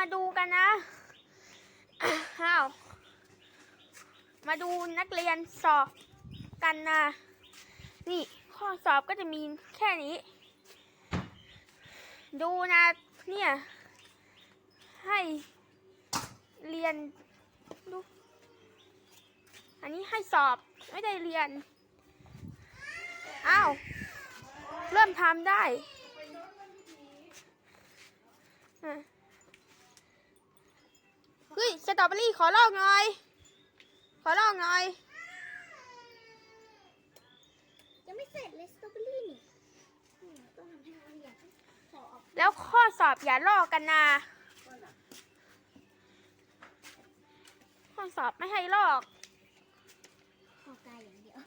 มาดูกันนะอ้าวมาดูนักเรียนสอบกันนะ นี่ข้อสอบก็จะมีแค่นี้ ดูนะเนี่ย ให้เรียนดูอันนี้ให้สอบไม่ได้เรียน อ้าว เริ่มทำได้อะ เฮ้ยสตรอเบอรี่ขอลอกหน่อย ขอลอกหน่อย ยังไม่เสร็จเลยสตรอเบอรี่นี่อืมต้องทำให้ละเอียดขอออกแล้วข้อสอบอย่าลอกกันนะข้อสอบไม่ให้ลอก ขอกายอย่างเดียว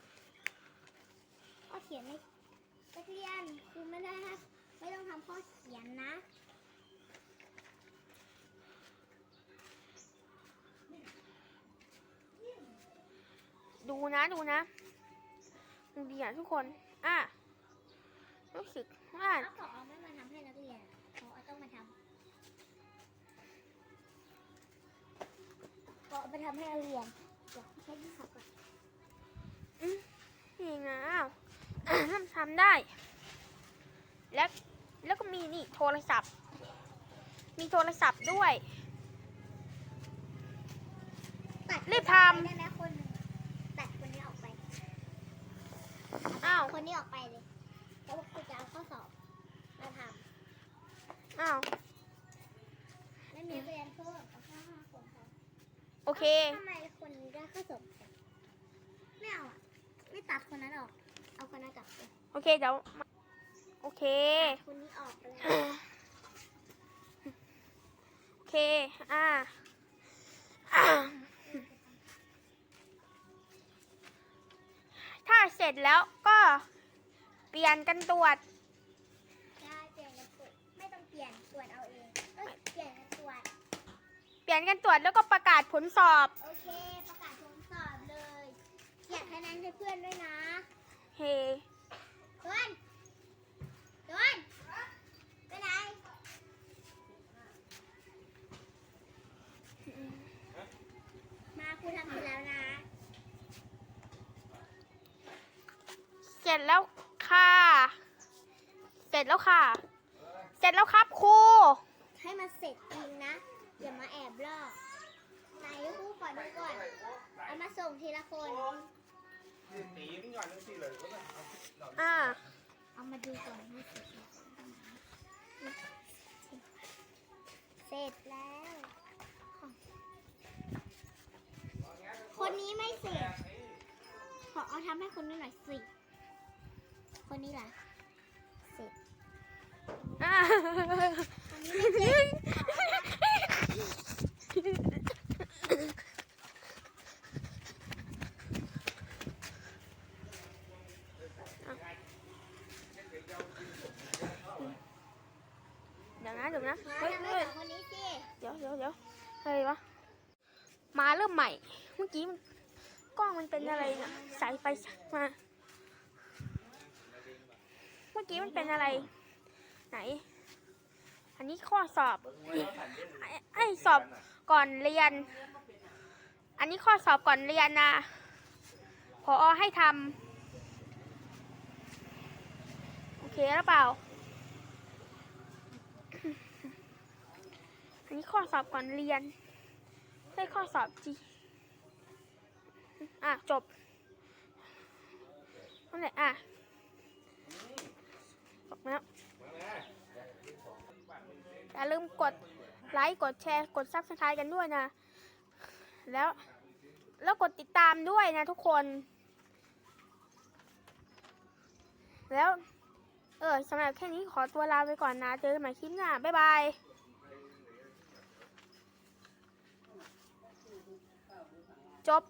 ข้อเขียนในนักเรียนคือไม่ได้ให้ไม่ต้องทำข้อเขียนนะ ดูนะดูนะดูดีอะทุกคน อะรู้สึกว่าถ้าขอเอาไม่มาทำให้นักเรียนขอต้องมาทำขอเอาไปทำให้นักเรียนเดี๋ยวใช้ที่ขับก่อนนี่นะอ้าวทำได้ แล้วแล้วก็มีนี่โทรศัพท์ มีโทรศัพท์ด้วยตัดรีบทำ ได้ไหมคนหนึ่งตัดคนนี้ออกไป อ้าว คนนี้ออกไปเลยแล้วครูจะเอาข้อสอบมาทอ้าวำไม่มีเรียนเพิ่มเอาแค่ห้าคนพอโอเค ทำไมคนนี้ได้ข้อสอบไม่เอาอะไม่ตัดคนนั้นออก เอาคนนั้นกลับไปโอเคเดี๋ยวมาโอเค ตัดคนนี้ออกเลย โอเค อ่า ร็จแล้วก็เปลี่ยนกันตรวจ ได้เปลี่ยนกันตรวจไม่ต้องเปลี่ยนตรวจเอาเองเอ้ยเปลี่ยนกันตรวจเปลี่ยนกันตรวจแล้วก็ประกาศผลสอบ โอเค ประกาศผลสอบเลยเขียนคะแนนให้เพื่อนด้วยนะ เฮ้ดวนดวนไปไหน มาครูทำเสร็จแล้วนะ เสร็จแล้วค่ะ เสร็จแล้วค่ะ เสร็จแล้วครับครู ให้มันเสร็จจริงนะ อย่ามาแอบลอกไหนครูขอดูก่อน เอามาส่งทีละคน ตีมันก่อนนึงสิเลยก็ได้เอาอ่า เอามาดูก่อนว่าเสร็จแล้วเสร็จแล้ว คนนี้ไม่เสร็จ ขอเอาทำให้คนนี้หน่อยสิ คนนี้ล่ะเสร็จอ่าคนนี้ไม่เสร็จเดี๋ยวนะเดี๋ยวนะมาเฮ้ยทำให้เฮ้ยสองคนนี้สิเดี๋ยวเดี๋ยวเดี๋ยวอะไรวะมาเริ่มใหม่ เมื่อกี้มันกล้องมันเป็นอะไรเนี่ยสายไปสายมา เมื่อกี้มันเป็นอะไร ไหน อันนี้ข้อสอบ ไอ้สอบก่อนเรียน อันนี้ข้อสอบก่อนเรียนนะพอให้ทำโอเคหรือเปล่า อันนี้ข้อสอบก่อนเรียนได้ข้อสอบจีอะ จบนั่นแหละอะ จบแล้วอย่าลืมกดไลค์กดแชร์กดซับสไครต์กันด้วยนะ แล้วแล้วกดติดตามด้วยนะทุกคน แล้ว เออสำหรับแค่นี้ขอตัวลาไปก่อนนะ เจอกันใหม่คลิปหน้า บ๊ายบายจบ